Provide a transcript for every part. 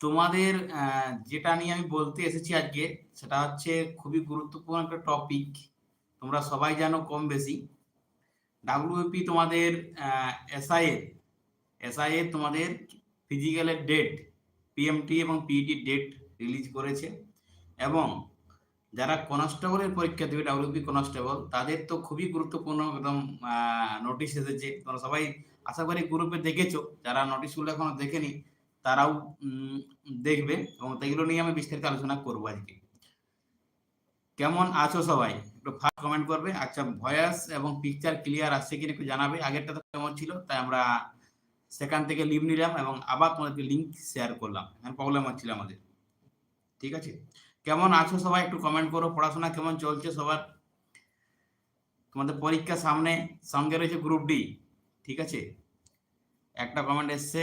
তোমাদের যেটা নিয়ে আমি বলতে এসেছি আজকে, সেটা হচ্ছে খুবই গুরুত্বপূর্ণ একটা টপিক তোমরা সবাই জানো কম বেশি। ডাব্লিউপি তোমাদের এসআইএ এসআইএ তোমাদের ফিজিক্যালের ডেট পিএমটি এবং পিইটি ডেট রিলিজ করেছে। এবং যারা কনস্টেবলের পরীক্ষা দেবে ডাব্লিউপি কনস্টেবল তাদের তো খুবই গুরুত্বপূর্ণ একদম নোটিশ এসেছে। তোমরা সবাই আশা করি গ্রুপে দেখেছ। যারা নোটিশগুলো এখনও দেখেনি তারাও দেখবে এবং সেগুলো নিয়ে আমি বিস্তারিত আলোচনা করব আজকে। কেমন আছো সবাই? একটু ফার্স্ট কমেন্ট করবে। আচ্ছা ভয়েস এবং পিকচার ক্লিয়ার আসছে কিনা একটু জানাবে। আগেরটা তো কেমন ছিল, তাই আমরা সেখান থেকে লিভ নিলাম এবং আবার তোমাদেরকে লিঙ্ক শেয়ার করলাম। এখানে প্রবলেম হচ্ছিল আমাদের। ঠিক আছে? কেমন আছো সবাই? একটু কমেন্ট করো। পড়াশোনা কেমন চলছে সবার? তোমাদের পরীক্ষা সামনে, সঙ্গে রয়েছে গ্রুপ ডি ঠিক আছে? একটা কমেন্ট এসছে।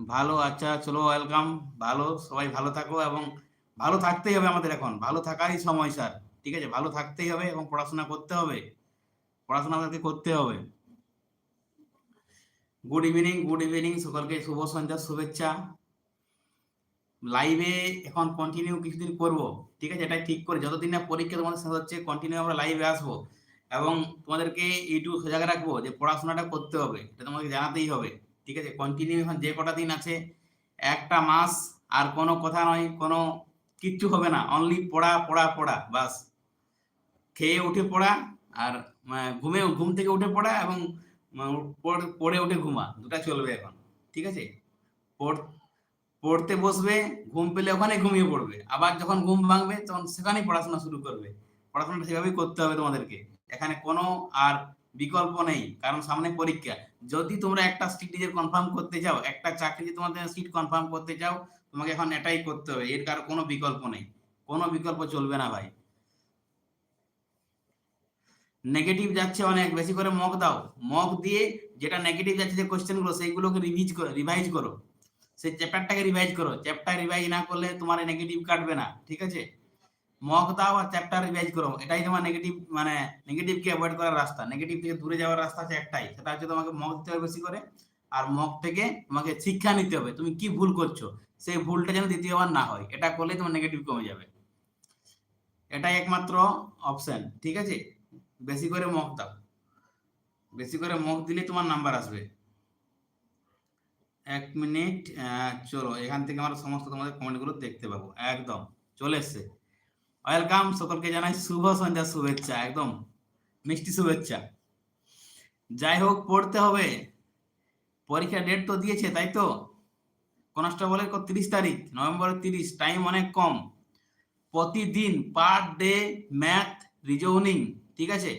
ভালো আচ্ছা চলো ওয়েলকাম ভালো, সবাই ভালো থাকো এবং ভালো থাকতেই হবে আমাদের এখন। ভালো থাকারই সময়, স্যার। ঠিক আছে? ভালো থাকতেই হবে এবং পড়াশোনা করতে হবে। পড়াশোনা আমাদেরকে করতে হবে। গুড ইভিনিং গুড ইভিনিং সকলকে শুভ সন্ধ্যার শুভেচ্ছা। লাইভে এখন কন্টিনিউ কিছুদিন করব। ঠিক আছে? এটাই ঠিক করে যতদিন না পরীক্ষা তোমাদের শেষ হচ্ছে কন্টিনিউ আমরা লাইভে আসব। এবং তোমাদেরকে এইটুকু সজাগ রাখব যে পড়াশোনাটা করতে হবে। এটা তোমাকে জানাতেই হবে। ঠিক আছে? কন্টিনিউ এখন যে কটা দিন আছে, একটা মাস আর কোনো কথা নয়, কোনো কিচ্ছু হবে না। অনলি পড়া পড়া পড়া, বাস। খেয়ে উঠে পড়া আর ঘুমে, ঘুম থেকে উঠে পড়া এবং পড়- উঠে ঘুমা। দুটা চলবে এখন, ঠিক আছে? পড়- পড়তে বসবে, ঘুম পেলে ওখানে ঘুমিয়ে পড়বে। আবার যখন ঘুম ভাঙবে, তখন সেখানেই পড়াশোনা শুরু করবে। পড়াশোনাটা সেভাবেই করতে হবে তোমাদেরকে। এখানে কোনো আর বিকল্প নেই, কারণ সামনে পরীক্ষা। যদি তোমরা একটা সিট নিজের কনফার্ম করতে চাও, একটা চাকরি যদি তোমাদের সিট কনফার্ম করতে চাও, তোমাকে এখন এটাই করতে হবে, এর কারও কোনো বিকল্প নেই। কোনো বিকল্প চলবে না ভাই। নেগেটিভ যাচ্ছে অনেক, বেশি করে মক দাও। মক দিয়ে যেটা নেগেটিভ যাচ্ছে যে কোশ্চেনগুলো সেইগুলোকে রিভিজ করো রিভাইজ করো। সেই চ্যাপ্টারটাকে রিভাইজ করো। চ্যাপ্টার রিভাইজ না করলে তোমার নেগেটিভ কাটবে না, ঠিক আছে? মক দাও আর চ্যাপ্টার রিভাইজ করো। এটাই তোমার নেগেটিভ মানে নেগেটিভকে অ্যাভয়েড করার রাস্তা। নেগেটিভ থেকে দূরে যাওয়ার রাস্তা আছে একটাই। সেটা হচ্ছে তোমাকে মক দিতে হবে বেশি করে। আর মক থেকে তোমাকে শিক্ষা নিতে হবে। তুমি কি ভুল করছ? সেই ভুলটা যেন দ্বিতীয়বার না হয়। এটা করলে তোমার নেগেটিভ কমে যাবে। এটাই একমাত্র অপশন ঠিক আছে? বেশি করে মক দাও। বেশি করে মক দিলে তোমার নাম্বার আসবে। এক মিনিট চলো। এখান থেকে আমরা সমস্ত তোমাদের কমেন্টগুলো দেখতে পাবো। একদম। চলে এসছে। ওয়েলকাম সকলকে জানাই শুভ সন্ধ্যা শুভেচ্ছা, একদম মিষ্টি শুভেচ্ছা। যাই হোক, পড়তে হবে। পরীক্ষা ডেট তো দিয়েছে, তাই তো? কনস্টেবলের তিরিশ তারিখ, নভেম্বরের তিরিশ টাইম অনেক কম। প্রতিদিন পার ডে ম্যাথ রিজনিং ঠিক আছে?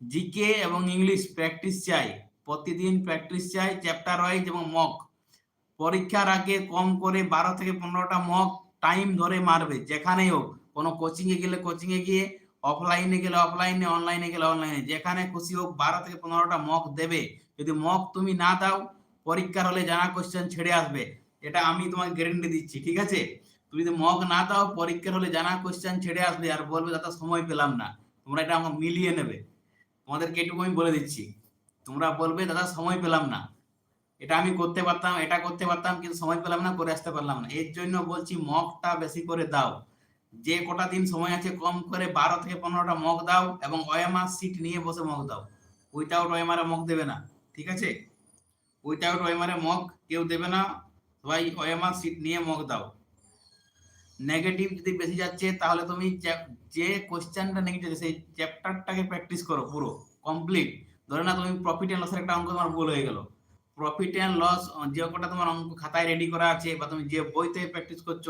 জিকে এবং ইংলিশ প্র্যাকটিস চাই। প্রতিদিন প্র্যাকটিস চাই চ্যাপ্টার ওয়াইজ এবং মক পরীক্ষার আগে কম করে বারো থেকে পনেরোটা মক টাইম ধরে মারবে, যেখানেই হোক। কোনো কোচিংয়ে গেলে কোচিংয়ে গিয়ে অফলাইনে গেলে অফলাইনে অনলাইনে গেলে অনলাইনে যেখানে খুশি হোক, বারো থেকে পনেরোটা মক দেবে। যদি মক তুমি না দাও, পরীক্ষার হলে জানা কোশ্চেন ছেড়ে আসবে। এটা আমি তোমাকে গ্যারেন্টি দিচ্ছি, ঠিক আছে? তুমি যদি মক না দাও, পরীক্ষার হলে জানা কোশ্চেন ছেড়ে আসবে আর বলবে, দাদা, সময় পেলাম না। তোমরা এটা আমার মিলিয়ে নেবে। তোমাদেরকে এটুকু আমি বলে দিচ্ছি। তোমরা বলবে, দাদা, সময় পেলাম না। এটা আমি করতে পারতাম, এটা করতে পারতাম, কিন্তু সময় পেলাম না, করে আসতে পারলাম না। এর জন্য বলছি মকটা বেশি করে দাও। যে কটা দিন সময় আছে কম করে বারো থেকে পনেরোটা মগ দাও এবং ওএমআর সিট নিয়ে বসে মগ দাও। উইথাউট ওএমআর মগ দেবে না, ঠিক আছে? উইথাউট ওএমআর মগ কেউ দেবে না, সবাই ওএমআর সিট নিয়ে মগ দাও। নেগেটিভ যদি বেশি যাচ্ছে, তাহলে তুমি যে কোশ্চেনটা নেগেটিভ সেই চ্যাপ্টারটাকে প্র্যাকটিস করো পুরো কমপ্লিট ধরে না তুমি প্রফিট এন্ড লসের একটা অঙ্ক তোমার ভুল হয়ে গেল। প্রফিট এন্ড লস যে কটা তোমার অঙ্ক খাতায় রেডি করা আছে বা তুমি যে বইতে প্র্যাকটিস করছ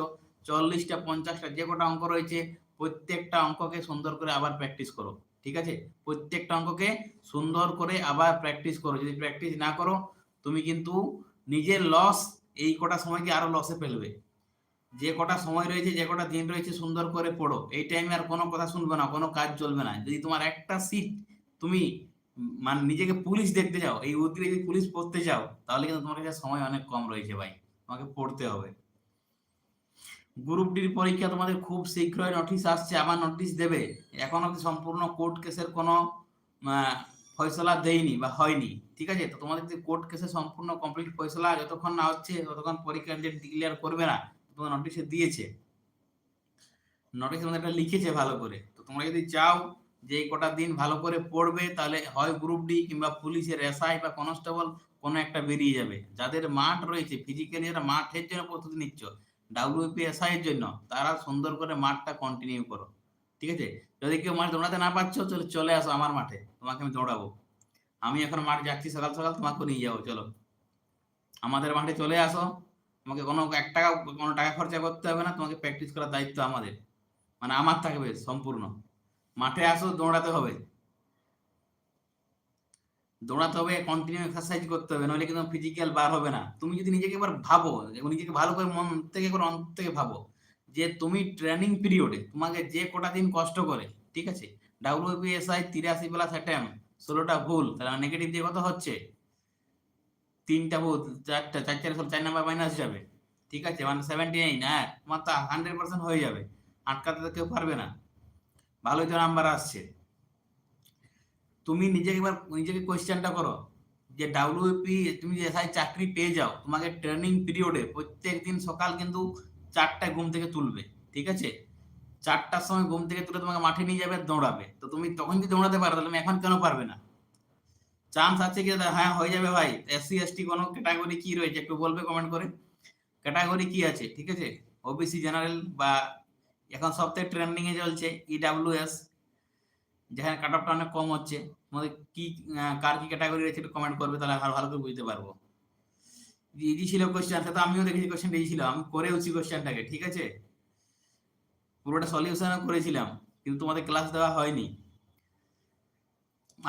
চল্লিশটা, পঞ্চাশটা, যে কটা অঙ্ক রয়েছে, প্রত্যেকটা অঙ্ককে সুন্দর করে আবার প্র্যাকটিস করো, ঠিক আছে? প্রত্যেকটা অঙ্ককে সুন্দর করে আবার প্র্যাকটিস করো, যদি প্র্যাকটিস না করো, তুমি কিন্তু নিজের লস এই কটা সময়কে আরও লসে ফেলবে। যে কটা সময় রয়েছে, যে কটা দিন রয়েছে, সুন্দর করে পড়ো। এই টাইমে আর কোনো কথা শুনবে না, কোনো কাজ চলবে না। যদি তোমার একটা সিট তুমি মানে নিজেকে পুলিশ দেখতে যাও এই উদ্রে যদি পুলিশ পড়তে যাও তাহলে কিন্তু তোমার কাছে সময় অনেক কম রয়েছে ভাই। তোমাকে পড়তে হবে। গ্রুপ ডির পরীক্ষা তোমাদের খুব শীঘ্রই নোটিশ আসছে আবার নোটিশ দেবে। এখন সম্পূর্ণ কোর্ট কেসের কোনো ফয়সলা দেয়নি বা হয়নি, ঠিক আছে? তো তোমাদের যদি কোর্ট কেসে সম্পূর্ণ কমপ্লিট ফয়সলা যতক্ষণ না হচ্ছে, ততক্ষণ পরীক্ষা ডেট ডিক্লেয়ার করবে না তোমার নোটিশে দিয়েছে। নোটিশে তোমাদের এটা লিখেছে ভালো করে। তো তোমরা যদি চাও যে এই কটা দিন ভালো করে পড়বে, তাহলে হয় গ্রুপ ডি কিংবা পুলিশের এসআই বা কনস্টেবল কোনো একটা বেরিয়ে যাবে। যাদের মাঠ রয়েছে ফিজিক্যালি মাঠের জন্য প্রস্তুতি নিচ্ছ। ডাব্লিউপি এসআই এর জন্য, তারা সুন্দর করে মাঠটা কন্টিনিউ করো। ঠিক আছে? যদি কেউ মাঠ দৌড়াতে না পারছ, চলে চলে আসো আমার মাঠে। তোমাকে আমি দৌড়াবো। আমি এখন মাঠ যাচ্ছি সকাল সকাল তোমাকে নিয়ে যাব, চলো। আমাদের মাঠে চলে আসো। তোমাকে কোনো এক টাকা, কোনো টাকা খরচা করতে হবে না, তোমাকে প্র্যাকটিস করার দায়িত্ব আমাদের। মানে আমার থাকবে সম্পূর্ণ। মাঠে আসো, দৌড়াতে হবে। দৌড়াতে হবে কন্টিনিউ এক্সারসাইজ করতে হবে নইলে কিন্তু ফিজিক্যাল বার হবে না। তুমি যদি নিজেকে এবার ভাবো নিজেকে ভালো করে মন থেকে করে অন্তর থেকে ভাবো, যে তুমি ট্রেনিং পিরিয়ডে তোমাকে যে কটা দিন কষ্ট করে, ঠিক আছে? ডাব্লিউপিএসআই তিরাশি প্লাস অ্যাটেম ষোলোটা ভুল, তাহলে নেগেটিভ দিয়ে কত হচ্ছে? তিনটা ভুল, চারটা, চার চার চার নাম্বার মাইনাস যাবে, ঠিক আছে? মানে সেভেন্টি নাইন হ্যাঁ তোমার তো হান্ড্রেড পার্সেন্ট হয়ে যাবে, আটকাতে তো কেউ পারবে না। ভালোই তো নাম্বার আসছে। তুমি নিজেকে এবার নিজেকে কোয়েশ্চেনটা করো, যে ডাব্লিউপি তুমি যে এসআই চাকরি পেয়ে যাও, তোমাকে ট্রেনিং পিরিয়ডে প্রত্যেক দিন সকাল কিন্তু চারটায় ঘুম থেকে তুলবে, ঠিক আছে? চারটার সময় ঘুম থেকে তুলে তোমাকে মাঠে নিয়ে যাবে, দৌড়াবে। তো তুমি তখন যদি দৌড়াতে পারো? তাহলে এখন কেন পারবে না? চান্স আছে কি? হ্যাঁ হয়ে যাবে ভাই। এসসি এসটি কোনো ক্যাটাগরি কি রয়েছে? একটু বলবে কমেন্ট করে। ক্যাটাগরি কি আছে? ঠিক আছে? ওবিসি জেনারেল বা এখন সবথেকে ট্রেন্ডিং এ চলছে। ইডাব্লিউএস যেখানে কাট অফটা অনেক কম হচ্ছে। তোমাদের কি কার কি ক্যাটাগরি রয়েছে একটু কমেন্ট করবে, তাহলে আরও ভালো করে বুঝতে পারব। ইজি ছিল কোশ্চেন সেটা আমিও দেখেছি কোশ্চেন ইজি ছিল, আমি করেওছি কোশ্চেনটাকে ঠিক আছে? পুরোটা সলিউশনও করেছিলাম, কিন্তু তোমাদের ক্লাস দেওয়া হয়নি।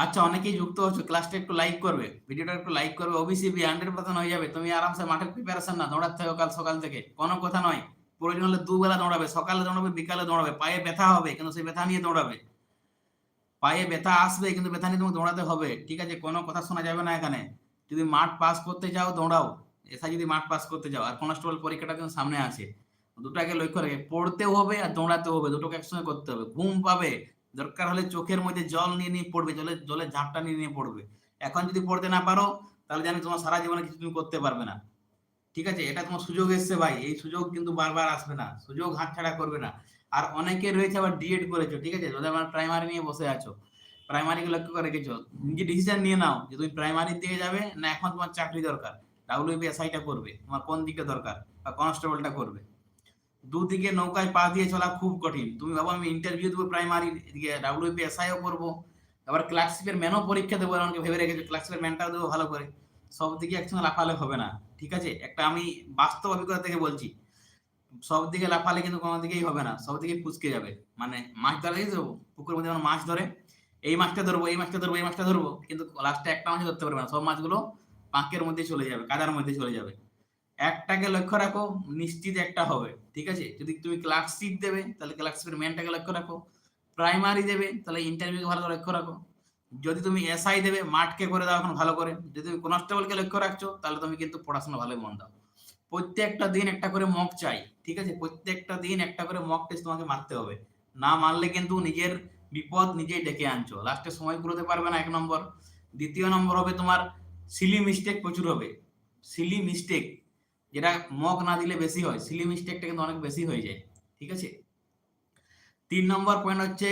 আচ্ছা অনেকেই যুক্ত হচ্ছে ক্লাসটা একটু লাইক করবে ভিডিওটা একটু লাইক করবে ওবিসিবি হান্ড্রেড পার্সেন্ট হয়ে যাবে, তুমি আরামসে মাঠের প্রিপারেশন না দৌড়াতে হবে কাল সকাল থেকে, কোনো কথা নয়। প্রয়োজন হলে দুবেলা দৌড়াবে, সকালে দৌড়াবে, বিকালে দৌড়াবে, পায়ে ব্যথা হবে, কিন্তু সেই ব্যথা নিয়ে দৌড়াবে। পায়ে ব্যথা আসবে, কিন্তু ব্যথা নিয়ে তোমাকে দৌড়াতে হবে। ঠিক আছে? কোনো কথা শোনা যাবে না এখানে। যদি মাঠ পাস করতে যাও দৌড়াও। এসা যদি মাঠ পাস করতে যাও, আর কনস্টেবল পরীক্ষাটা কিন্তু সামনে আছে। দুটাকে লক্ষ্য রেখে, পড়তেও হবে আর দৌড়াতেও হবে। দুটোকে একসঙ্গে করতে হবে। ঘুম পাবে। দরকার হলে চোখের মধ্যে জল নিয়ে নিয়ে পড়বে, জলে জলে ঝাপটা নিয়ে নিয়ে পড়বে। এখন যদি পড়তে না পারো, তাহলে জানি তোমার সারা জীবনে কিছু তুমি করতে পারবে না। ঠিক আছে? এটা তোমার সুযোগ এসছে ভাই। এই সুযোগ কিন্তু বারবার আসবে না। সুযোগ হাতছাড়া করবে না। আর অনেকে রয়েছে আবার ডিএড করেছ, ঠিক আছে? যদি আমার প্রাইমারি নিয়ে বসে আছো। প্রাইমারিকে লক্ষ্য করে রেখেছো। নিজে ডিসিশন নিয়ে নাও যে তুমি প্রাইমারি দিকে যাবে না এখন তোমার চাকরি দরকার? ডাব্লিউবি এসআইটা করবে, তোমার কোন দিকে দরকার বা কনস্টেবলটা করবে? দুদিকে নৌকায় পা দিয়ে চলা খুব কঠিন। তুমি ভাবো আমি ইন্টারভিউ দেবো প্রাইমারি এদিকে ডাব্লিউপি এসআইও করব। আবার ক্লার্কশিপের ম্যানও পরীক্ষা দেবো, এমনকি ভেবে রেখেছো ক্লার্কশিপের ম্যানটাও দেবো ভালো করে। সব দিকে একসঙ্গে লাফালে হবে না, ঠিক আছে? একটা আমি বাস্তব অভিজ্ঞতা থেকে বলছি। সব দিকে লাফালে কিন্তু কোনো দিকেই হবে না সব দিকে পুচকে যাবে। মানে মাছ ধরা দেখেছ পুকুরের মধ্যে যখন মাছ ধরে, এই মাছটা ধরবো, এই মাছটা ধরবো, এই মাছটা ধরবো, কিন্তু লাস্টে একটা মাছ ধরতে পারবে না। সব মাছগুলো পাঁকের মধ্যে চলে যাবে, কাদার মধ্যে চলে যাবে। একটাকে লক্ষ্য রাখো, নিশ্চিত একটা হবে, ঠিক আছে? যদি তুমি ক্লার্কশিপ দেবে, তাহলে ক্লার্কশিপের মেনটাকে লক্ষ্য রাখো। প্রাইমারি দেবে, তাহলে ইন্টারভিউকে ভালো করে লক্ষ্য রাখো। যদি তুমি এসআই দেবে মাঠকে করে দাও এখন ভালো করে। যদি তুমি কনস্টেবলকে লক্ষ্য রাখছো, তাহলে তুমি কিন্তু পড়াশোনা ভালো মন দাও। প্রত্যেকটা দিন একটা করে মক চাই, ঠিক আছে? প্রত্যেকটা দিন একটা করে মক টেস্ট তোমাকে মারতে হবে। না মারলে কিন্তু নিজের বিপদ নিজেই ডেকে আনছো। লাস্টে সময় পুরোতে পারবে না, এক নম্বর। দ্বিতীয় নম্বর হবে তোমার সিলি মিস্টেক প্রচুর হবে। সিলি মিস্টেক যেটা মক না দিলে বেশি হয় সিলি মিস্টেকটা কিন্তু অনেক বেশি হয়ে যায়, ঠিক আছে? তিন নম্বর পয়েন্ট হচ্ছে,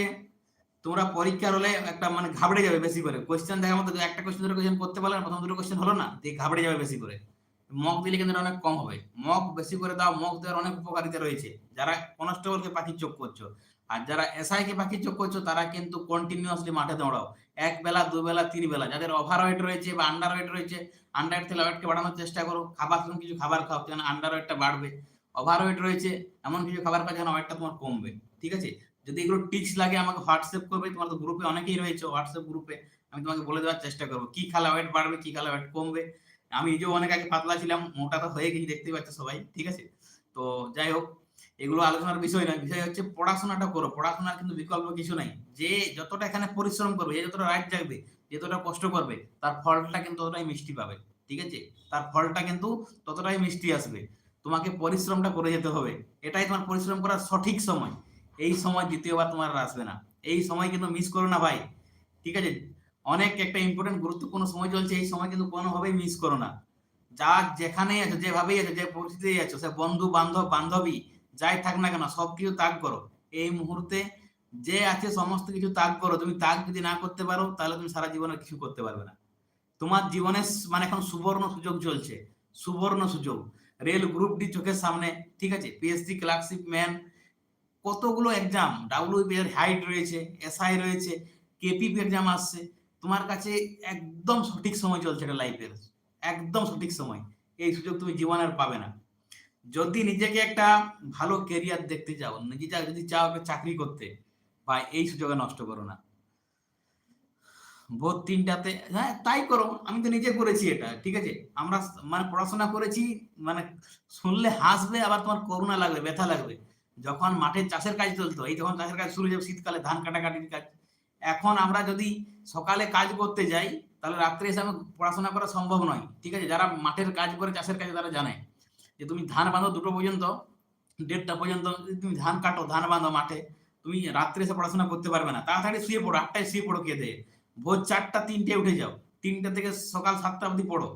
তোমরা পরীক্ষার হলে একটা মানে ঘাবড়ে যাবে বেশি করে। কোয়েশ্চেন দেখার মতো একটা কোয়েশ্চেন দুটো কোয়েশ্চেন করতে পারলে প্রথম দুটো কোয়েশ্চেন হলো না, দিয়ে ঘাবড়ে যাবে বেশি করে। মক দিলে কিন্তু অনেক কম হবে। মগ বেশি করে দাও, মগ দেওয়ার অনেক উপকারিতা রয়েছে। যারা কনস্টেবলকে পাখির চোখ করছ, আর যারা এসআই কে পাখির চোখ করছ, তারা কিন্তু কন্টিনিউয়াসলি মাঠে দৌড়াও। এক বেলা, দু বেলা, তিন বেলা। যাদের ওভার ওয়েট রয়েছে বা আন্ডার ওয়েট রয়েছে আন্ডার ওয়েট থেকে ওয়েটকে বাড়ানোর চেষ্টা করো। খাবার তুমি কিছু খাবার খাও, যেন আন্ডার ওয়েটটা বাড়বে। ওভার ওয়েট রয়েছে, এমন কিছু খাবার খাও যেন ওয়েটটা তোমার কমবে। ঠিক আছে? যদি এগুলো টিপস লাগে, আমাকে হোয়াটসঅ্যাপ করবে। তোমার তো গ্রুপে অনেকেই রয়েছে হোয়াটসঅ্যাপ গ্রুপে আমি তোমাকে বলে দেওয়ার চেষ্টা করব। কি খালা ওয়েট বাড়বে, কি খালা ওয়েট কমবে? আমি নিজেও অনেক আগে পাতলা ছিলাম, মোটা তো হয়ে গেছি দেখতে পাচ্ছ সবাই, ঠিক আছে? তো যাই হোক, এগুলো আলোচনার বিষয় নয়, বিষয় হচ্ছে পড়াশোনাটা করো, পড়াশোনার কিন্তু বিকল্প কিছু নাই। যে যতটা এখানে পরিশ্রম করবে, যে যতটা রাইট জাগবে যতটা কষ্ট করবে, তার ফলটা কিন্তু ততটাই মিষ্টি পাবে, ঠিক আছে? তার ফলটা কিন্তু ততটাই মিষ্টি আসবে। তোমাকে পরিশ্রমটা করে যেতে হবে। এটাই তোমার পরিশ্রম করার সঠিক সময়। এই সময় দ্বিতীয়বার তোমার আসবে না। এই সময় কিন্তু মিস করো না ভাই, ঠিক আছে? অনেক একটা ইম্পর্টেন্ট গুরুত্বপূর্ণ সময় চলছে, এই সময় কিন্তু কোনোভাবেই মিস করো না। যা যেখানেই আছো, যেভাবেই আছো, যে পরিস্থিতি আছো, সে বন্ধু, বান্ধব, বান্ধবী, যাই থাক না কেন, সব কিছু ত্যাগ করো। এই মুহূর্তে যে আছে সমস্ত কিছু ত্যাগ করো। তুমি ত্যাগ যদি না করতে পারো, তাহলে তুমি সারা জীবনে কিছু করতে পারবে না। তোমার জীবনে মানে এখন সুবর্ণ সুযোগ চলছে। সুবর্ণ সুযোগ। রেল গ্রুপ ডি চোখের সামনে, ঠিক আছে? পিএসসি ক্লার্কশিপ ম্যান কতগুলো এক্সাম ডাব্লিউপি এর হাইট রয়েছে এসআই রয়েছে কেপিপি এক্সাম আসছে। তোমার কাছে একদম সঠিক সময় চলছে এটা লাইফের একদম সঠিক সময়। এই সুযোগ তুমি জীবনের পাবে না। যদি নিজেকে একটা ভালো কেরিয়ার দেখতে চাও, নিজে যদি চাও চাকরি করতে, বা এই সুযোগে নষ্ট করো না। ভোর তিনটাতে হ্যাঁ তাই করো। আমি তো নিজে করেছি এটা, ঠিক আছে? আমরা মানে পড়াশোনা করেছি মানে শুনলে হাসবে, আবার তোমার করুণা লাগবে, ব্যথা লাগবে। যখন মাঠে চাষের কাজ চলতো, এই যখন চাষের কাজ শুরু যাবে, শীতকালে ধান কাটাকাটির কাজ এখন আমরা যদি সকালে কাজ করতে যাই, তাহলে রাত্রে এসে আমি পড়াশোনা করা সম্ভব নয়, ঠিক আছে? যারা মাঠের কাজ করে, চাষের কাজ, তারা জানে যে তুমি ধান বাঁধো দুটো পর্যন্ত, দেড়টা পর্যন্ত তুমি ধান কাটো, ধান বাঁধো মাঠে, তুমি রাত্রে এসে পড়াশোনা করতে পারবে না। তাড়াতাড়ি শুয়ে পড়ো, আটটায় শুয়ে পড়ো দেয়। ভোর চারটা, তিনটে উঠে যাও। তিনটা থেকে সকাল সাতটা অবধি পড়ো,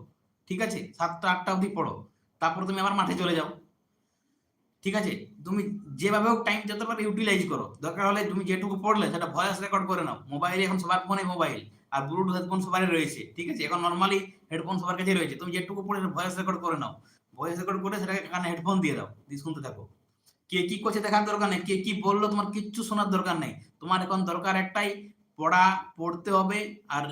ঠিক আছে? সাতটা, আটটা অবধি পড়ো। তারপর তুমি আবার মাঠে চলে যাও, ঠিক আছে? তুমি যেভাবে হোক টাইম যত পারো ইউটিলাইজ করো। দরকার হলে তুমি যেটুকু পড়লে, সেটা ভয়েস রেকর্ড করে নাও। মোবাইলে এখন সবার ফোনে মোবাইল আর ব্লুটুথ হেডফোন সবারই রয়েছে, ঠিক আছে? এখন নর্মালি হেডফোন সবার কাছে রয়েছে। তুমি যেটুকু পড়ে ভয়েস রেকর্ড করে নাও। ভয়েস রেকর্ড করে সেটাকে কানে হেডফোন দিয়ে দাও, দিয়ে শুনতে থাকো। কে কি করছে দেখার দরকার নেই, কে কি বলল তোমার কিচ্ছু শোনার দরকার নেই। তোমার এখন দরকার একটাই, পড়া, পড়তে হবে, আর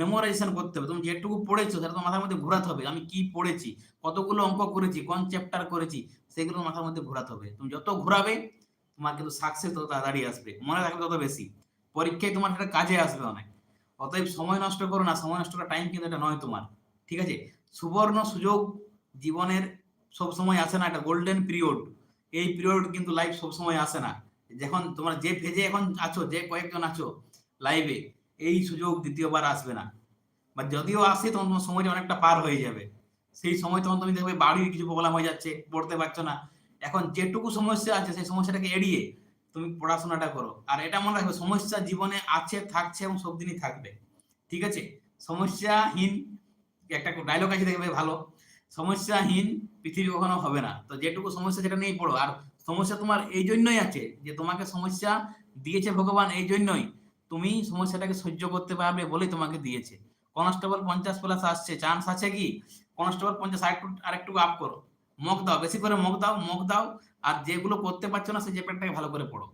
মেমোরাইজেশন করতে হবে। তুমি যেটুকু পড়েছো, সেটা তোমার মাথার মধ্যে ঘোরাতে হবে, আমি কি পড়েছি, কতগুলো অঙ্ক করেছি, কোন চ্যাপ্টার করেছি সেগুলো মাথার মধ্যে ঘোরাতে হবে। তুমি যত ঘোরাবে, তোমার কিন্তু সাকসেস তত তাড়াতাড়ি আসবে। মনে রাখবে তত বেশি। পরীক্ষায় তোমার সেটা কাজে আসবে অনেক। অতএব সময় নষ্ট করো না। সময় নষ্ট করার টাইম কিন্তু এটা নয় তোমার। ঠিক আছে? সুবর্ণ সুযোগ জীবনের সব সময় আসে না। একটা গোল্ডেন পিরিয়ড এই পিরিয়ড কিন্তু লাইফ সব সময় আসে না। যখন তোমার যে ফেজে এখন আছো, যে কয়েকজন আছো লাইভে এই সুযোগ দ্বিতীয়বার আসবে না। বা যদিও আসে, তখন তোমার সময়টা অনেকটা পার হয়ে যাবে। সেই সময় তখন তুমি দেখবে বাড়ির কিছু প্রবলেম হয়ে যাচ্ছে, পড়তে পারছ না। এখন যেটুকু সমস্যা আছে সেই সমস্যাটাকে এড়িয়ে তুমি পড়াশোনাটা করো। আর এটা মনে রাখবে, সমস্যা জীবনে আছে, থাকছে এবং সব দিনই থাকবে। ঠিক আছে? সমস্যাহীন একটা ডায়লগ আছে দেখবে ভালো। সমস্যাহীন পৃথিবী কখনো হবে না। তো যেটুকু সমস্যা সেটা নিয়েই পড়ো। আর সমস্যা তোমার এই জন্যই আছে যে তোমাকে সমস্যা দিয়েছে ভগবান এই জন্যই। তুমি সমস্যাটাকে সহ্য করতে পারবে বলেই তোমাকে দিয়েছে। কনস্টেবল পঞ্চাশ প্লাস আসছে। চান্স আছে কি? কনস্টেবল পঞ্চাশ, আরেকটু আরেকটু আপ করো। মক দাও, বেশি করে মক দাও মক দাও, আর যেগুলো করতে পারছ না, সেই চ্যাপ্টারটাকে ভালো করে পড়ো।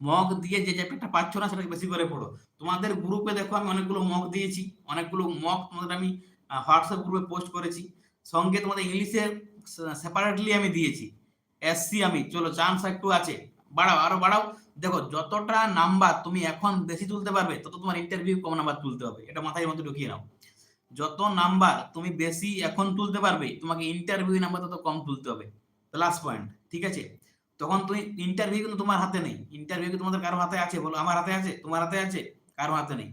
মক দিয়ে যে চ্যাপ্টারটা পাচ্ছ না, সেটাকে বেশি করে পড়ো। তোমাদের গ্রুপে দেখো, আমি অনেকগুলো মক দিয়েছি, অনেকগুলো মক তোমাদের আমি হোয়াটসঅ্যাপ গ্রুপে পোস্ট করেছি। সঙ্গে তোমাদের ইংলিশে সেপারেটলি আমি দিয়েছি। এসসি আমি, চলো চান্স একটু আছে। বাড়াও, আরও বাড়াও। দেখো, যতটা নাম্বার তুমি এখন বেশি তুলতে পারবে, তত তোমার ইন্টারভিউ কম নাম্বার তুলতে হবে। এটা মাথায় মধ্যে ঢুকিয়ে নাও। যত নাম্বার তুমি বেশি এখন তুলতে পারবে, তোমাকে ইন্টারভিউ নাম্বার তত কম তুলতে হবে। প্লাস পয়েন্ট ঠিক আছে? তখন তুমি ইন্টারভিউ কিন্তু তোমার হাতে নেই। ইন্টারভিউ তোমাদের কারও হাতে আছে বলো? আমার হাতে আছে? তোমার হাতে আছে? কারও হাতে নেই।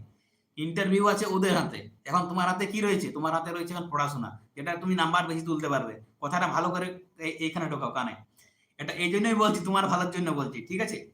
ইন্টারভিউ আছে ওদের হাতে। এখন তোমার হাতে কি রয়েছে? তোমার হাতে রয়েছে এখন পড়াশোনা। যেটা তুমি নাম্বার বেশি তুলতে পারবে। কথাটা ভালো করে এইখানে ঢোকাও কানে। এটা এই জন্যই বলছি, তোমার ভালোর জন্য বলছি, ঠিক আছে?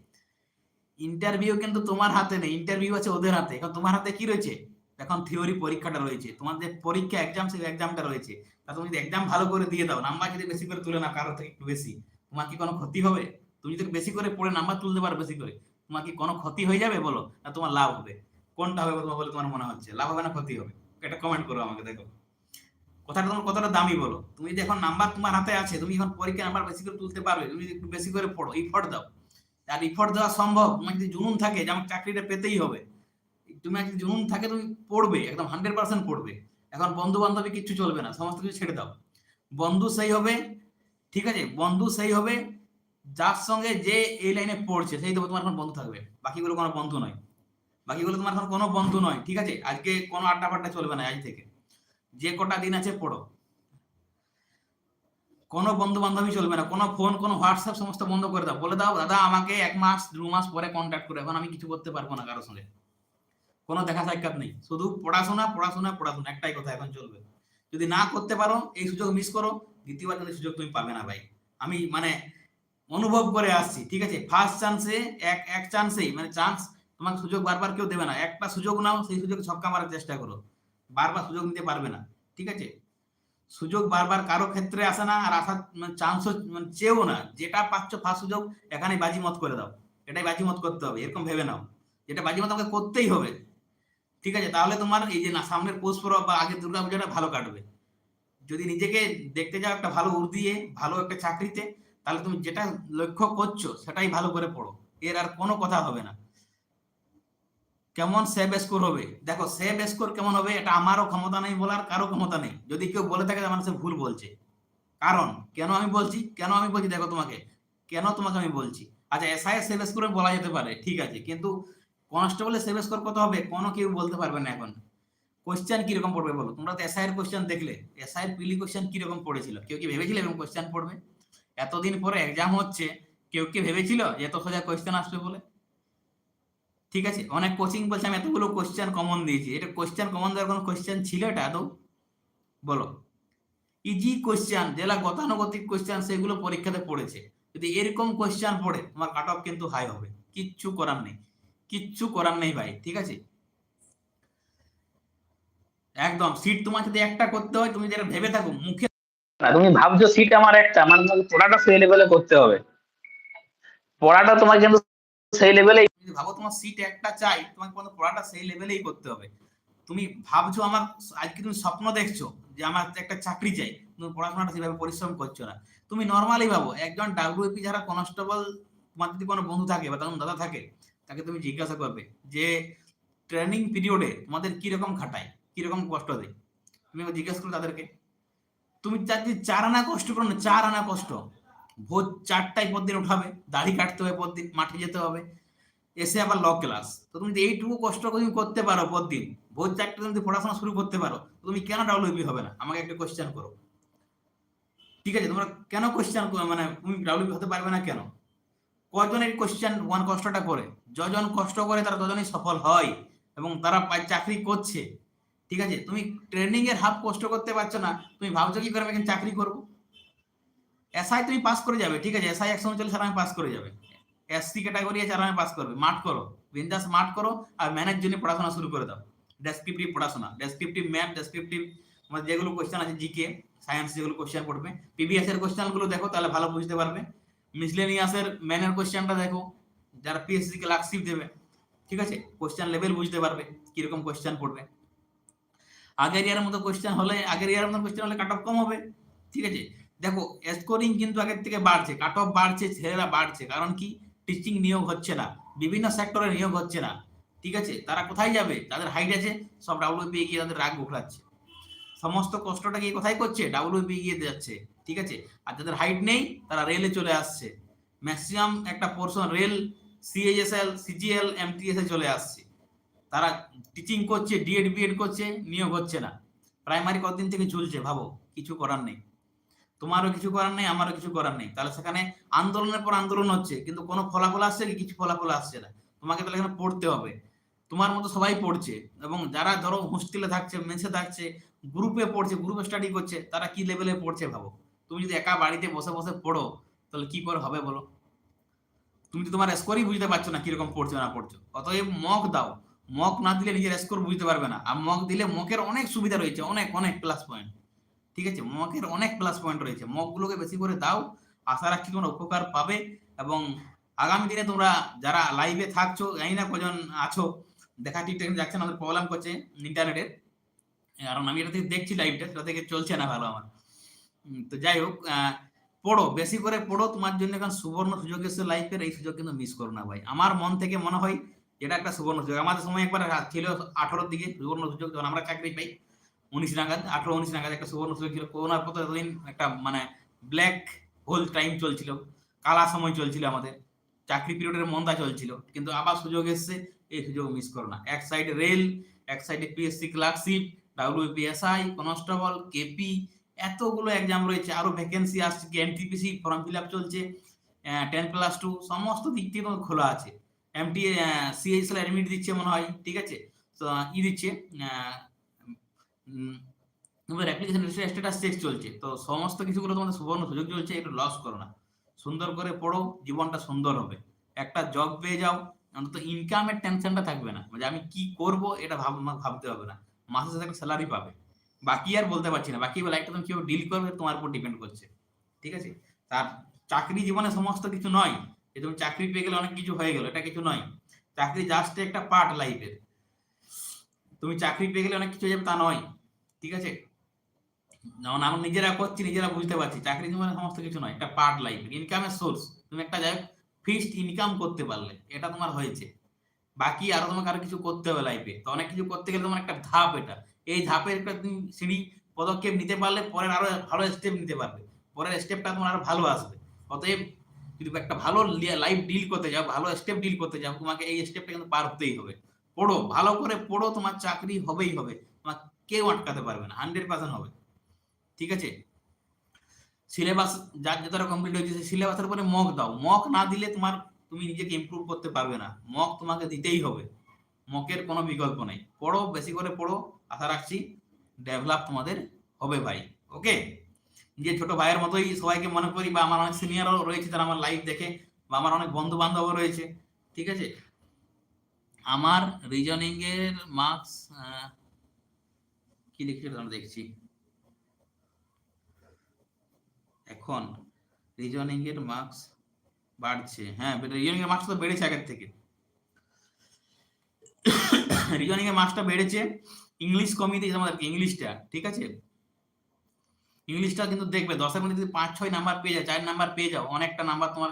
ইন্টারভিউ কিন্তু তোমার হাতে নেই। ইন্টারভিউ আছে ওদের হাতে। এখন তোমার হাতে কি রয়েছে? এখন থিওরি পরীক্ষাটা রয়েছে। তোমাদের পরীক্ষা এক্সাম সেই এক্সামটা রয়েছে। তা তুমি যদি এক্সাম ভালো করে দিয়ে দাও নাম্বার যদি বেশি করে তুলে না কারও থেকে একটু বেশি, তোমার কি কোনো ক্ষতি হবে? তুমি যদি বেশি করে পড়ে নাম্বার তুলতে পারো বেশি করে, তোমার কি কোনো ক্ষতি হয়ে যাবে বলো? না তোমার লাভ হবে। কোনটা হবে তোমার বলে তোমার মনে হচ্ছে? লাভ হবে না ক্ষতি হবে? এটা কমেন্ট করো আমাকে, দেখো। কথাটা তোমার কতটা দামি বলো? তুমি যদি এখন নাম্বার তোমার হাতে আছে, তুমি এখন পরীক্ষা নাম্বার বেশি করে তুলতে পারবে, তুমি একটু বেশি করে পড়ো ইফোর্ট দাও। আর ইফোর্ট দেওয়া সম্ভব। তোমার যদি জুনুন থাকে যে আমার চাকরিটা পেতেই হবে। তুমি যদি জুনুন থাকে, তুমি পড়বে, একদম হান্ড্রেড পার্সেন্ট পড়বে। এখন বন্ধু বান্ধবী কিচ্ছু চলবে না, সমস্ত কিছু ছেড়ে দাও। বন্ধু সেই হবে, ঠিক আছে? বন্ধু সেই হবে, যার সঙ্গে যে এই লাইনে পড়ছে, সেই তোমার এখন বন্ধু থাকবে। বাকিগুলো কোনো বন্ধু নয়। বাকিগুলো তোমার এখন কোনো বন্ধু নয়, ঠিক আছে? আজকে কোনো আড্ডা ফাড্ডা চলবে না আজ থেকে। যে কটা দিন আছে, পড়ো। কোনো বন্ধু বান্ধবী চলবে না, কোনো ফোন, কোনো হোয়াটসঅ্যাপ, সমস্ত বন্ধ করে দাও। বলে দাও, দাদা, আমাকে এক মাস, দু মাস পরে কন্ট্যাক্ট করে, এখন আমি কিছু করতে পারব না কারোর সঙ্গে। কোনো দেখা সাক্ষাৎ নেই। শুধু পড়াশোনা পড়াশোনা পড়াশোনা, একটাই কথা, এখন চলবে। যদি না করতে পারো, এই সুযোগ মিস করো, দ্বিতীয়বার কিন্তু সুযোগ তুমি পাবে না ভাই। আমি মানে অনুভব করে আসছি, ঠিক আছে? ফার্স্ট চান্সে এক এক চান্সেই মানে চান্স তোমাকে সুযোগ বারবার কেউ দেবে না। একটা সুযোগ নাও, সেই সুযোগ ছক্কা মারার চেষ্টা করো। বারবার সুযোগ নিতে পারবে না, ঠিক আছে? সুযোগ বারবার কারও ক্ষেত্রে আসে না, আর আসার চান্সও মানে চেয়েও না। যেটা পাচ্ছ ফার্স্ট সুযোগ এখানে বাজিমত করে দাও। এটাই বাজিমত করতে হবে, এরকম ভেবে নাও। যেটা বাজিমত আমাকে করতেই হবে ঠিক আছে? তাহলে তোমার এই যে না, সামনের পৌষ পরব বা আগের দুর্গা পূজাটা ভালো কাটবে। যদি নিজেকে দেখতে যাও একটা ভালো দিয়ে ভালো একটা চাকরিতে, তাহলে তুমি যেটা লক্ষ্য করছ, সেটাই ভালো করে পড়ো। এর আর কোনো কথা হবে না। কেমন সেভ স্কোর হবে? দেখো সেভ স্কোর কেমন হবে? এটা আমারও ক্ষমতা নেই বলার, কারও ক্ষমতা নেই। যদি কেউ বলে থাকে আমার সে ভুল বলছে। কারণ, কেন আমি বলছি? কেন আমি বলছি? দেখো তোমাকে। কেন তোমাকে আমি বলছি? আচ্ছা এসআই সেভ স্কোরে বলা যেতে পারে, ঠিক আছে। কিন্তু কনস্টেবলের সেভ স্কোর কত হবে? কোনো কেউ বলতে পারবে না এখন। কোশ্চেন কীরকম পড়বে বলো? তোমরা তো এসআই এর কোশ্চেন দেখলে এসআই এর পিলি কোশ্চেন কীরকম পড়েছিল? কেউ কি ভেবেছিল এরকম কোশ্চেন পড়বে? এতদিন পরে এক্সাম হচ্ছে। কেউ কি ভেবেছিল যে এত সোজা কোশ্চেন আসবে বলে? ঠিক আছে, অনেক কোচিং বলছে, আমি এতগুলো কোশ্চেন কমন দিয়েছি। এটা কোশ্চেন কমন দেওয়ার কোনো কোশ্চেন ছিল এটা আদৌ বলো। ইজি কোশ্চেন যেগুলা গতানুগতিক কোশ্চেন সেগুলো পরীক্ষাতে পড়েছে। যদি এরকম কোশ্চেন পড়ে, তোমার কাট অফ কিন্তু হাই হবে। কিচ্ছু করার নেই। কিচ্ছু করার নেই ভাই ঠিক আছে? একদম সিট তোমার যদি একটা করতে হয় তুমি যেটা ভেবে থাকো মুখে না তুমি ভাবছ সিট আমার একটা মানে তোমাকে পড়াটা সেই লেভেলে করতে হবে। পড়াটা তোমার কিন্তু সেই লেভেলে ভাবো তোমার সিট একটা চাই তোমাকে কোনো পড়াটা সেই লেভেলেই করতে হবে। তুমি ভাবছ আমার আজকে তুমি স্বপ্ন দেখছ যে আমার একটা চাকরি চাই তুমি পড়াশোনাটা সেভাবে পরিশ্রম করছ না। তুমি নর্মালি ভাবো একজন ডাব্লিউপি যারা কনস্টেবল তোমার যদি কোনো বন্ধু থাকে বা তখন দাদা থাকে তাকে তুমি জিজ্ঞাসা করবে যে ট্রেনিং পিরিয়ডে তোমাদের কীরকম খাটায়? কীরকম কষ্ট দেয়? তুমি জিজ্ঞাসা করো তাদেরকে। তুমি চার যে চার আনা কষ্ট করো না, চার আনা কষ্ট। ভোর চারটায় পরদিন উঠাবে, দাড়ি কাটতে হবে পরদিন, মাঠে যেতে হবে। এসে আবার ল ক্লাস তো তুমি যদি এইটুকু কষ্ট তুমি করতে পারো পরদিন। ভোর চারটে তুমি পড়াশোনা শুরু করতে পারো। তুমি কেন ডাব্লিউপি হবে না? আমাকে একটা কোয়েশ্চেন করো। ঠিক আছে, তোমরা কেন কোয়েশ্চেন মানে তুমি ডাব্লিউপি হতে পারবে না কেন? কজন এই কোশ্চেন ওয়ান কষ্টটা করে? যজন কষ্ট করে তারা তজনই সফল হয় এবং তারা চাকরি করছে। ঠিক আছে? তুমি ট্রেনিং এর হাফ কষ্ট করতে পারছ না, তুমি ভাবছ কি করে আমি এখানে চাকরি করব? এসআই তুমি পাস করে যাবে, ঠিক আছে? এসআই একশো উনচল্লিশ আরামে পাস করে যাবে। এসসি ক্যাটাগরি আছে আরামে পাস করবে। মাঠ করো। বিন্দাস মাঠ করো আর ম্যানের জন্য পড়াশোনা শুরু করে দাও। ডেসক্রিপটিভ পড়াশোনা। ডেসক্রিপটিভ ম্যাথ ডেসক্রিপটিভ মানে যেগুলো কোশ্চেন আছে জিকে সায়েন্স যেগুলো কোশ্চেন পড়বে। পিবিএস এর কোশ্চেনগুলো দেখো, তাহলে ভালো বুঝতে পারবে। মিসলেনিয়াসের ম্যানের কোশ্চেনটা দেখো, যারা পিএসসি কে লাক্সিভ দেবে, ঠিক আছে? কোশ্চেন লেভেল বুঝতে পারবে, কীরকম কোশ্চেন পড়বে। আগের ইয়ারের মতো কোশ্চেন হলে, আগের ইয়ারের মতো কোশ্চেন হলে কাট অফ কম হবে, ঠিক আছে? দেখো স্কোরিং কিন্তু আগের থেকে বাড়ছে কাট অফ বাড়ছে, ছেলেরা বাড়ছে, কারণ কি? টিচিং নিয়োগ হচ্ছে না, বিভিন্ন সেক্টরে নিয়োগ হচ্ছে না, ঠিক আছে? তারা কোথায় যাবে? তাদের হাইট আছে, সব ডাব্লিউপি গিয়ে তাদের রাগ উখড়াচ্ছে। সমস্ত কষ্টটা গিয়ে কোথায় করছে? ডাব্লিউপি গিয়ে যাচ্ছে, ঠিক আছে? আর যাদের হাইট নেই, তারা রেলে চলে আসছে। ম্যাক্সিমাম একটা portion rail CHSL CGL MTS এ চলে আসছে। তারা টিচিং করছে ডিএড বিএড করছে, নিয়োগ হচ্ছে না। প্রাইমারি কতদিন থেকে ঝুলছে ভাবো, কিছু করার নেই। তোমারও কিছু করার নেই, আমারও কিছু করার নেই। তাহলে সেখানে আন্দোলনের পর আন্দোলন হচ্ছে, কিন্তু কোনো ফলাফল আসছে কি? কিছু ফলাফল আসছে না। তোমাকে তাহলে এখানে পড়তে হবে। তোমার মতো সবাই পড়ছে। এবং যারা ধরো হোস্টেলে থাকছে মেসে থাকছে গ্রুপে পড়ছে গ্রুপে স্টাডি করছে, তারা কি লেভেলে পড়ছে ভাবো। তুমি যদি একা বাড়িতে বসে বসে পড়ো, তাহলে কি করে হবে বলো? তুমি তো তোমার স্কোরই বুঝতে পারছ না কীরকম পড়ছো না পড়ছো। অতএব মক দাও। মক না দিলে নিজের স্কোর বুঝতে পারবে না। আর মক দিলে মকের অনেক সুবিধা রয়েছে, অনেক অনেক প্লাস পয়েন্ট ঠিক আছে? মকের অনেক প্লাস পয়েন্ট রয়েছে। মকগুলোকে বেশি করে দাও। আশা রাখছি তোমরা উপকার পাবে এবং আগামী দিনে তোমরা যারা লাইভে থাকছো, জানি না কজন আছো। দেখা ঠিকঠাক যাচ্ছে আমাদের প্রবলেম করছে ইন্টারনেটের কারণ আমি এটা থেকে দেখছি লাইভটা সেটা থেকে চলছে না ভালো আমার। তো যাই হোক পড়ো, বেশি করে পড়ো, তোমার জন্য এখন সুবর্ণ সুযোগ এসে লাইফের এই সুযোগ কিন্তু মিস করো না ভাই। আমার মন থেকে মনে হয় এটা একটা সুবর্ণ সুযোগ। আমাদের সময় একবার ছিল আঠারোর দিকে সুবর্ণ সুযোগ, যখন আমরা চাকরি পাই, উনিশ নাগাদ, আঠারো, উনিশ নাগাদ একটা সুবর্ণ সুযোগ ছিল। করোনার পর এতদিন একটা মানে ব্ল্যাক হোল টাইম চলছিল, কালা সময় চলছিল আমাদের। চাকরি পিরিয়ডের মন্দা চলছিল, কিন্তু আবার সুযোগ এসছে, এই সুযোগ মিস করো না। এক সাইডে রেল এক সাইডে PSC clerkship WPSI constable KP এতগুলো এক্সাম রয়েছে, আরও ভ্যাকেন্সি আসছে এনটিপিসি ফর্ম ফিল আপ চলছে টেন প্লাস টু সমস্ত দিক থেকে খোলা আছে। এমটি সিএইচএল অ্যাডমিট দিচ্ছে মনে হয়, ঠিক আছে? তো ই দিচ্ছে তোমাদের অ্যাপ্লিকেশন স্ট্যাটাস চেক চলছে। তো, সমস্ত কিছুগুলো তোমাদের সুবর্ণ সুযোগ চলছে, একটু লস করো না। সুন্দর করে পড়ো, জীবনটা সুন্দর হবে। একটা জব পেয়ে যাও, অন্তত ইনকামের টেনশনটা থাকবে না। মানে আমি কি করব, এটা ভাব ভাবতে হবে না। মাসে সাথে একটা স্যালারি পাবে। বাকি আর বলতে পারছি না। বাকি লাইফটা তুমি কীভাবে ডিল করবে তোমার উপর ডিপেন্ড করছে। ঠিক আছে? তার চাকরি জীবনে সমস্ত কিছু নয়। যে তুমি চাকরি পেয়ে গেলে অনেক কিছু হয়ে গেলো, এটা কিছু নয়। চাকরি জাস্ট একটা পার্ট লাইফের তুমি চাকরি পেয়ে গেলে অনেক কিছু যাবে, তা নয়। ঠিক আছে? যেমন আমরা নিজেরা করছি, নিজেরা বুঝতে পারছি, চাকরি জীবনে সমস্ত কিছু নয়, একটা পার্ট লাইফ ইনকামের সোর্স তুমি একটা যাই ফিক্সড ইনকাম করতে পারলে, এটা তোমার হয়েছে। বাকি আরও তোমাকে আরও কিছু করতে হবে লাইফে তো অনেক কিছু করতে গেলে তোমার একটা ধাপ এটা। এই ধাপের একটা তুমি সিঁড়ি, পদক্ষেপ নিতে পারলে পরের আরও ভালো স্টেপ নিতে পারবে। পরের স্টেপটা তোমার আরও ভালো আসবে। অতএব যদি একটা ভালো লাইফ ডিল করতে যাও, ভালো স্টেপ ডিল করতে যাও, তোমাকে এই স্টেপটা কিন্তু পার হতেই হবে। পড়ো, ভালো করে পড়ো, তোমার চাকরি হবেই হবে। তোমার কেউ আটকাতে পারবে না হান্ড্রেড পার্সেন্ট হবে। ঠিক আছে? সিলেবাস যার যতটা কমপ্লিট হয়েছে সিলেবাসের উপরে মক দাও। মক না দিলে তোমার তুমি নিজেকে ইমপ্রুভ করতে পারবে না। মক তোমাকে দিতেই হবে। মকের কোনো বিকল্প নেই। পড়ো, বেশি করে পড়ো, আশা রাখছি ডেভেলপ তোমাদের হবে ভাই। ওকে নিজের ছোট ভাইয়ের মতোই সবাইকে মনে করি বা আমার অনেক সিনিয়রও রয়েছে যারা আমার লাইফ দেখে বা আমার অনেক বন্ধু বান্ধবও রয়েছে। ঠিক আছে? আমার রিজনিং এর মার্কস কি লিখছে আমি দেখছি। এখন রিজনিং এর মার্কস বাড়ছে। হ্যাঁ রিজনিং এর মার্কস তো বেড়েছে আগের থেকে। রিজনিং এর মার্কসটা বেড়েছে। ইংলিশ কমিয়ে দিয়েছে আমাদেরকে ইংলিশটা ঠিক আছে? ইংলিশটা কিন্তু দেখবে, দশের মধ্যে যদি পাঁচ, ছয় নাম্বার পেয়ে যাও চার নাম্বার পেয়ে যাও, অনেকটা নাম্বার তোমার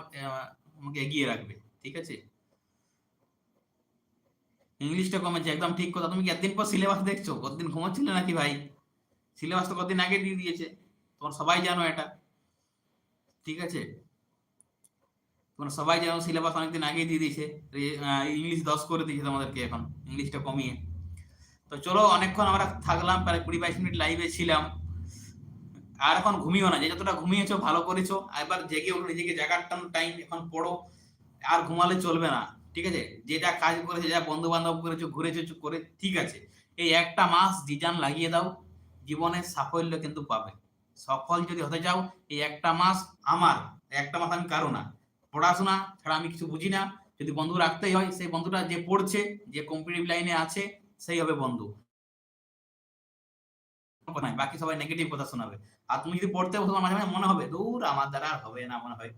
তোমাকে এগিয়ে রাখবে, ঠিক আছে? ইংলিশটা কমেছে, একদম ঠিক কথা। তুমি কি একদিন পর সিলেবাস দেখছ? কতদিন ঘুমাচ্ছিলে নাকি ভাই? সিলেবাস তো কতদিন আগে দিয়ে দিয়েছে? তোমরা সবাই জানো এটা, ঠিক আছে? তোমরা সবাই জানো সিলেবাস অনেকদিন আগেই দিয়ে দিয়েছে ইংলিশ দশ করে দিয়েছে তোমাদেরকে এখন, ইংলিশটা কমিয়ে। তো চলো অনেকক্ষণ আমরা থাকলাম, প্রায় কুড়ি বাইশ মিনিট লাইভে ছিলাম। আর এখন ঘুমিও না, যে যতটা ঘুমিয়েছো, ভালো করেছ এবার জেগে উঠো, নিজেকে জাগার টাইম এখন পড়ো, আর ঘুমালে চলবে না, ঠিক আছে? যেটা কাজ করেছে, যা বন্ধু বান্ধব করেছ, ঘুরেছো করে, ঠিক আছে। এই একটা মাস জিজান লাগিয়ে দাও, জীবনে সাফল্য কিন্তু পাবে। সফল যদি হতে চাও, এই একটা মাস আমার, একটা মাস আমি কারও না। পড়াশোনা ছাড়া আমি কিছু বুঝি না। যদি বন্ধু রাখতেই হয়, সেই বন্ধুটা যে পড়ছে, যে কম্পিটিটিভ লাইনে আছে, সেই হবে বন্ধু। বাকি সবাই নেগেটিভ কথা শোনাবে। আর তুমি যদি পড়তে বসো মাঝে মাঝে মনে হবে, দূর, আমার দ্বারা আর হবে না মনে হয়।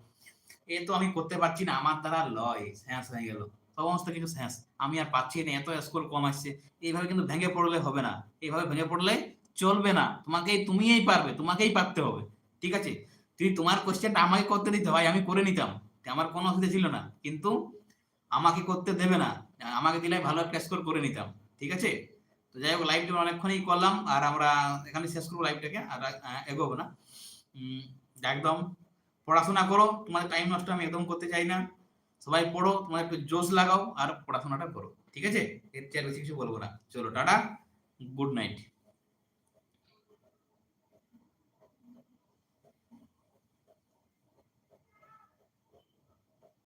এ তো আমি করতে পারছি না, আমার দ্বারা লয় শেষ হয়ে গেল। সমস্ত কিছু শেষ আমি আর পাচ্ছি না, এত স্কোর কম আসছে। এইভাবে কিন্তু ভেঙে পড়লে হবে না। এইভাবে ভেঙে পড়লে চলবে না। তোমাকেই, তুমিই পারবে, তোমাকেই পারতে হবে। ঠিক আছে? তুই তোমার কোশ্চেনটা আমাকে করতে দিতে হয়, আমি করে নিতাম। আমার কোনো অসুবিধা ছিল না। কিন্তু আমাকে করতে দেবে না। আমাকে দিলে ভালো একটা স্কোর করে নিতাম, ঠিক আছে? তো যাই হোক লাইভটা অনেকক্ষণই করলাম আর আমরা এখানে শেষ করব লাইভটাকে আর এগোবো না। একদম পড়াশোনা করো, তোমাদের টাইম নষ্ট আমি একদম করতে চাই না। সবাই পড়ো তোমার একটু জোশ লাগাও আর পড়াশোনাটা করো, ঠিক আছে? এর চেয়ে বেশি কিছু বলব না। চলো, টাটা গুড নাইট